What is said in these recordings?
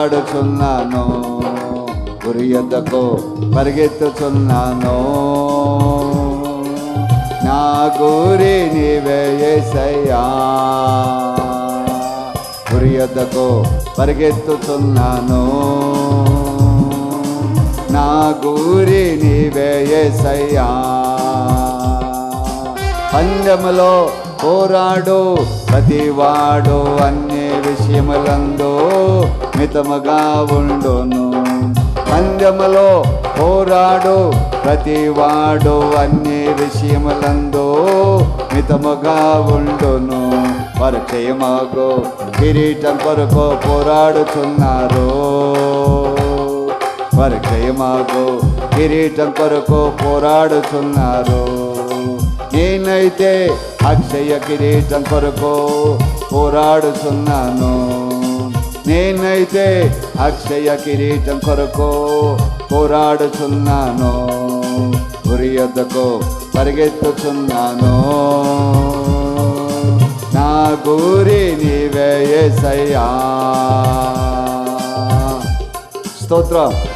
ఆడుచున్నాను గురి యొద్దకు పరిగెత్తుచున్నాను నా గురి నీవే గురి యొద్దకు పరిగెత్తుచున్నాను నా గురి నీవే పందెములో పోరాడు ప్రతివాడు అన్న విషయములందో మితముగా ఉండును. పందెములో పోరాడు ప్రతివాడు అన్ని విషయములందో మితముగా ఉండును. పరిచయమాగు కిరీటం కొరకు పోరాడుచున్నారు. పరిచయమాగు కిరీటం కొరకు పోరాడుచున్నారు. నేనైతే అక్షయ కిరీటం కొరకు పోరాడుతున్నాను. నేనైతే అక్షయ కిరీటం కొరకు పోరాడుతున్నాను. గురి యొద్దకు నా గురి నీవే సయ్యా స్తోత్రం.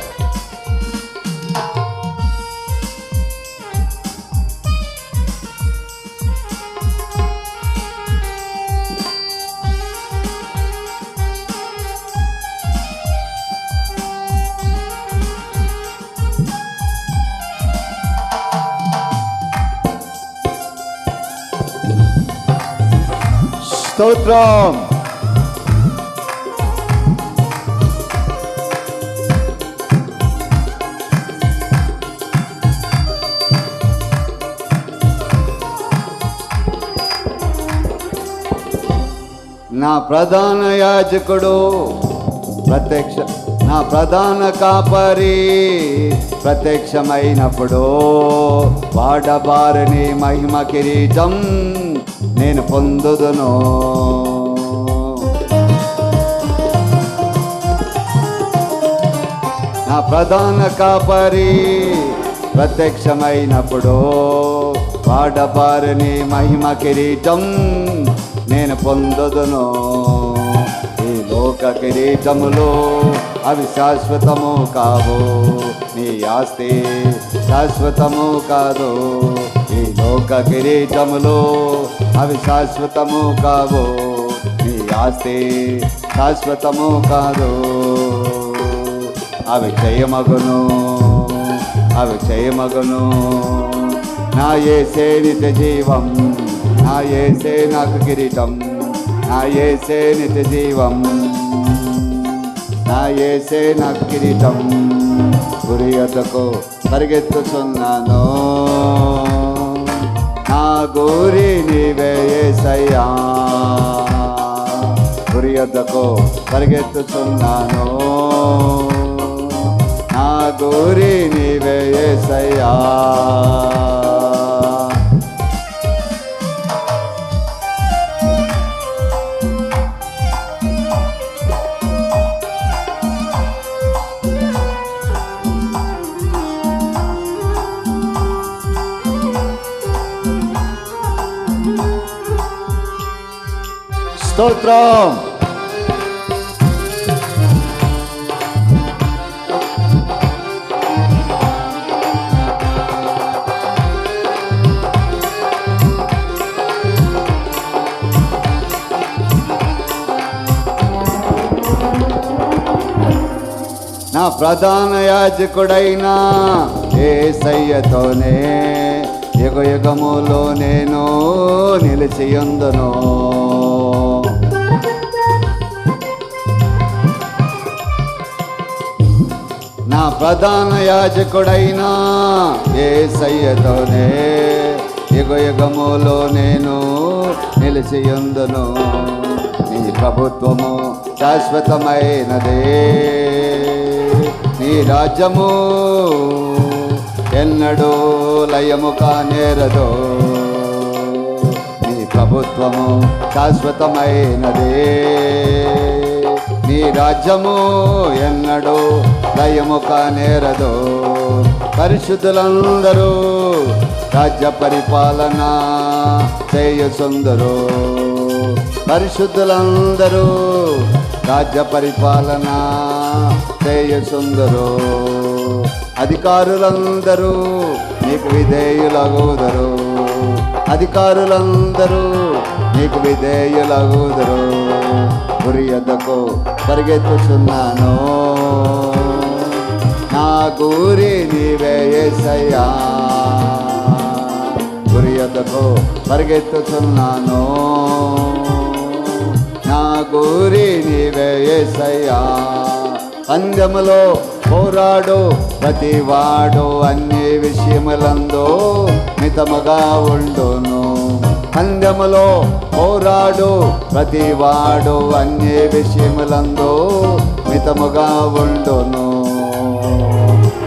స్తోత్రం. నా ప్రధాన యాజకుడు ప్రత్యక్ష నా ప్రధాన కాపరి ప్రత్యక్షమైనప్పుడు వాడబారిని మహిమ కిరీటం నేను పొందుదును. నా ప్రధాన కాపరి ప్రత్యక్షమైనప్పుడు వాడబారని మహిమ కిరీటం నేను పొందుదును. ఈ లోక కిరీటములు అవి శాశ్వతము కావు. నీ ఆస్తి శాశ్వతము కాదు. ఈ లోక కిరీటములు అవి శాశ్వతము కావో నీ ఆస్తి శాశ్వతము కాదు. అవి క్షయమగును అవి క్షయమగును నా ఏసే నిత్య జీవం నా ఏసే నాకు కిరీటం నా ఏసే నిత్య జీవం. నా ఏసే నాకు కిరీటం గురి పరిగెత్తుతున్నాను నా గోరి నీవేసయ్యా గురి వద్దకు పరిగెత్తుతున్నాను. నా గోరి నీవే స్తోత్రం నా ప్రధాన యాజకుడైన ఏసయ్యతోనే యుగ యుగములో నేను నిలిచియుందును. నా ప్రధాన యాజకుడైన ఏసయ్యతోనే యుగ యుగములో నేను నిలిచియుందును నీ ప్రభుత్వము శాశ్వతమైనదే. నీ రాజ్యము ఎన్నడూ లయము కానేరదు నీ ప్రభుత్వము శాశ్వతమైనదే. రాజ్యము ఎన్నడో దయము కానేరదో. పరిశుద్ధులందరూ రాజ్య పరిపాలన చేయుచుందరు. పరిశుద్ధులందరూ రాజ్య పరిపాలన చేయుసుందరు అధికారులందరూ నీకు విధేయులగుదరు. అధికారులందరూ నీకు విధేయులగుదరు. గురి పరిగెత్తుచున్నాను నా గురి నీవే ఏసయ్యా. గురి యొద్దకు పరిగెత్తుచున్నాను నా గురి నీవే ఏసయ్యా. పందెములో పోరాడు ప్రతివాడు అన్ని విషయములందు మితముగా ఉండును. పందెములో పోరాడు ప్రతివాడు అన్ని విషయములందు మితముగా ఉండును.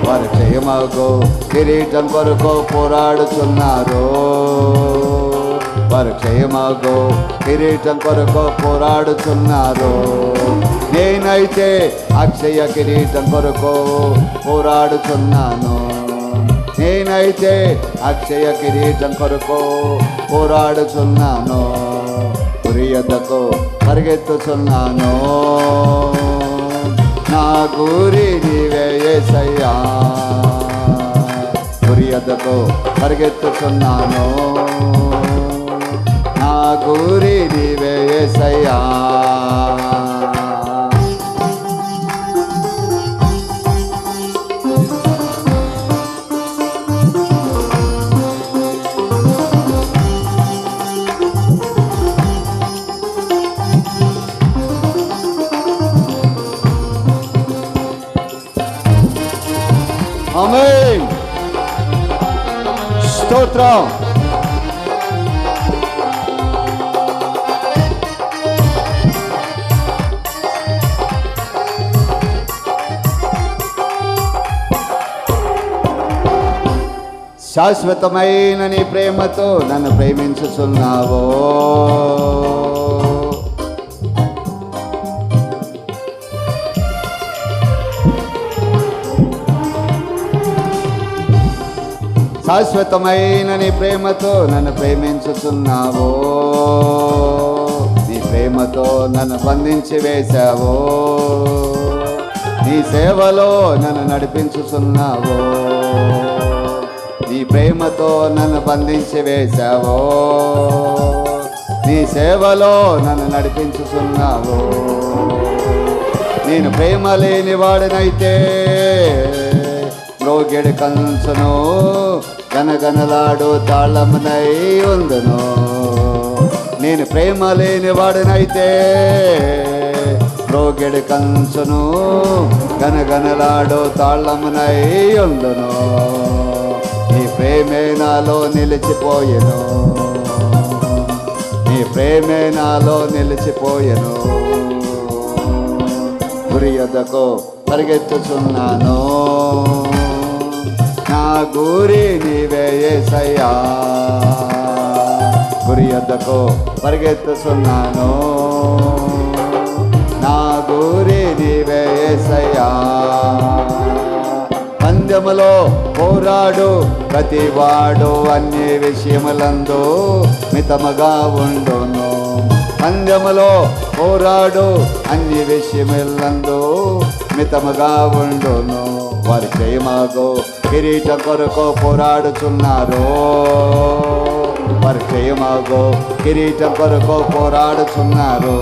వారి క్షయమగు కిరీటం కొరకు పోరాడుతున్నారు వారు క్షయమగు కిరీటం కొరకు పోరాడుతున్నారు నేనైతే అక్షయ కిరీటం కొరకు పోరాడుతున్నాను నేనైతే అక్షయ కిరీటం కొరకు పోరాడుచున్నాను. గురియద్దకు పరిగెత్తుచున్నాను. నా గురి నీవేసయ్యా యేసయ్యా పరిగెత్తుచున్నాను. నా గురి నీవేసయ్యా ఆమేన్ స్తోత్రం శాశ్వతమైన నీ ప్రేమతో నన్ను ప్రేమించుచున్నావో. శాశ్వతమైన నీ ప్రేమతో నన్ను ప్రేమించుచున్నావో నీ ప్రేమతో నన్ను బంధించి వేశావో నీ సేవలో నన్ను నడిపించుచున్నావో నీ ప్రేమతో నన్ను బంధించి వేశావో నీ సేవలో నన్ను నడిపించుతున్నావో. నేను ప్రేమ లేని వాడినైతే రోగిడి కంచను గనగనలాడు తాళమునై ఉందును. నేను ప్రేమ లేని వాడినైతే రోగిడి కంచును గనగనలాడు తాళమునై ఉందును. నీ ప్రేమే నాలో నిలిచిపోయెను. నీ ప్రేమే నాలో నిలిచిపోయెను. గురి యొద్దకు పరిగెత్తుచున్నాను. నా గురి నీవే గురి యొద్దకు పరిగెత్తుతున్నాను నా గురి నీవే యేసయ్యా పందెములో పోరాడు ప్రతివాడు అన్ని విషయములందు మితముగా ఉండును పందెములో పోరాడు అన్ని విషయములందు మితముగా ఉండును. వారి క్షయమాగో కిరీటం కొరకు పోరాడుచున్నారు. వారి క్షయమాగో కిరీటం కొరకు పోరాడుచున్నారు.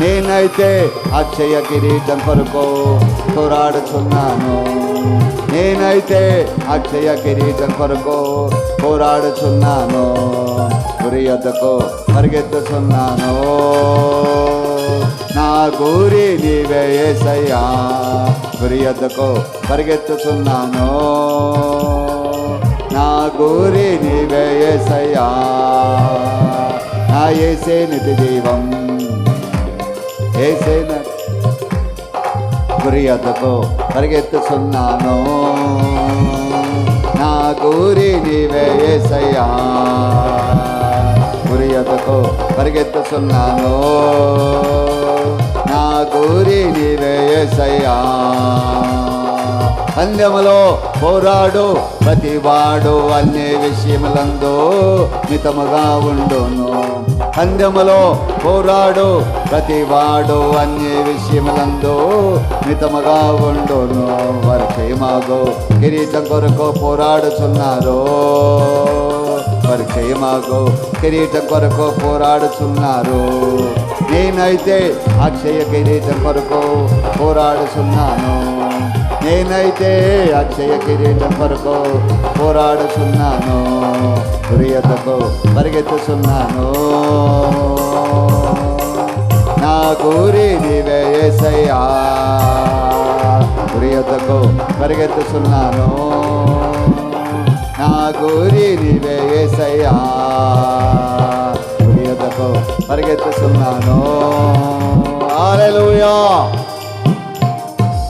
నేనైతే అక్షయ కిరీటం కొరకు పోరాడుచున్నాను. నేనైతే అక్షయ కిరీటం కొరకు పోరాడుచున్నాను. గురి వద్దకు పరిగెత్తుచున్నాను. నా గురి నీవే యేసయ్యా గురి వద్దకు పరిగెత్తుచున్నాను నా గురి నీవే యేసయ్యా నా ఏసే నిధి జీవం. ఏసే నా గురి నా గురి నీవే యేసయ్యా గురి పరిగెత్తుతున్నాను. నా గురి నీవే యేసయ్యా పోరాడు ప్రతివాడు అన్ని విషయములందు మితముగా ఉండును. పందెములో పోరాడు ప్రతివాడు అన్ని విషయములందు మితముగా ఉండును. వారికి మాగో కిరీటం కొరకు పోరాడుచున్నారు. మాగో కిరీటం కొరకు పోరాడుచున్నారు. నేనైతే అక్షయ కిరీటం కొరకు పోరాడుచున్నాను. నేనైతే అక్షయ కిరీటం కొరకు పోరాడుచున్నాను. గురియతకు పరిగెత్తుతున్నాను నా గురి నీవే యేసయ్యా గురియతకు పరిగెత్తుచున్నాను. నా గురి నీవే యేసయ్యా గురియతకు పరిగెత్తుచున్నాను హల్లెలూయా.